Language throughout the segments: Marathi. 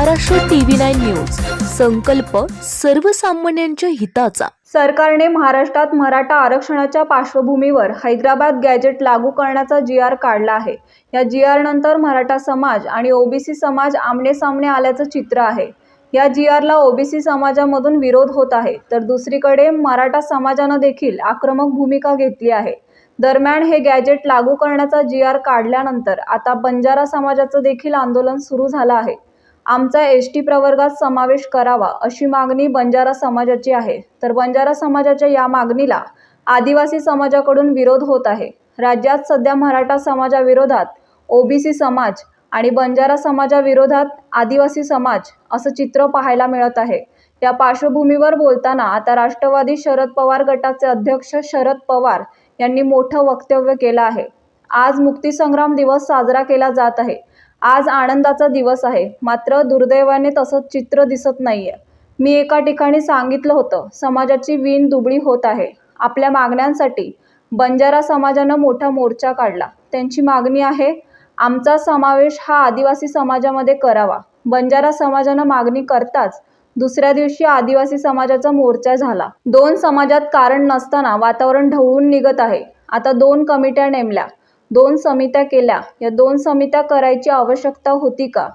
Maharashtra TV nine news. संकल्प सर्वसामान्यांच्या हिताचा. सरकारने महाराष्ट्रात मराठा आरक्षणाच्या पार्श्वभूमीवर हैदराबाद गॅजेट लागू करण्याचा जी आर काढला आहे. या जी आर नंतर मराठा समाज आणि ओबीसी समाज आमने सामने आल्याचं चित्र आहे. या जी आरला ओबीसी समाजामधून विरोध होत आहे तर दुसरीकडे मराठा समाजानं देखील आक्रमक भूमिका घेतली आहे. दरम्यान हे गॅजेट लागू करण्याचा जी आर काढल्यानंतर आता बंजारा समाजाचं देखील आंदोलन सुरू झालं आहे. आमचा एस टी प्रवर्गात समावेश करावा अशी मागणी बंजारा समाजाची आहे. तर बंजारा समाजाच्या या मागणीला आदिवासी समाजाकडून विरोध होत आहे. राज्यात सध्या मराठा समाजाविरोधात ओबीसी समाज आणि बंजारा समाजाविरोधात आदिवासी समाज असं चित्र पाहायला मिळत आहे. या पार्श्वभूमीवर बोलताना आता राष्ट्रवादी शरद पवार गटाचे अध्यक्ष शरद पवार यांनी मोठं वक्तव्य केलं आहे. आज मुक्तीसंग्राम दिवस साजरा केला जात आहे. आज आनंदाचा दिवस आहे. मात्र दुर्दैवाने तसं चित्र दिसत नाहीये. मी एका ठिकाणी सांगितलं होतं समाजाची वीण दुबळी होत आहे. आपल्या मागण्यांसाठी बंजारा समाजानं मोठा मोर्चा काढला. त्यांची मागणी आहे आमचा समावेश हा आदिवासी समाजामध्ये करावा. बंजारा समाजानं मागणी करताच दुसऱ्या दिवशी आदिवासी समाजाचा मोर्चा झाला. दोन समाजात कारण नसताना वातावरण ढवळून निघत आहे. आता दोन कमिट्या नेमल्या. दोन समित्या केल्या. या दोन समित्या करायची आवश्यकता होती का?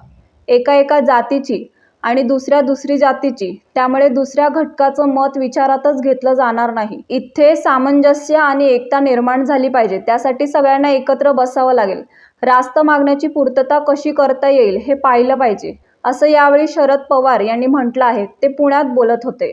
एका एका जातीची आणि दुसऱ्या दुसरी जातीची. त्यामुळे दुसऱ्या घटकाचं मत विचारातच घेतलं जाणार नाही. इथे सामंजस्य आणि एकता निर्माण झाली पाहिजे. त्यासाठी सगळ्यांना एकत्र बसावं लागेल. रास्त मागण्याची पूर्तता कशी करता येईल हे पाहिलं पाहिजे. असं यावेळी शरद पवार यांनी म्हटलं आहे. ते पुण्यात बोलत होते.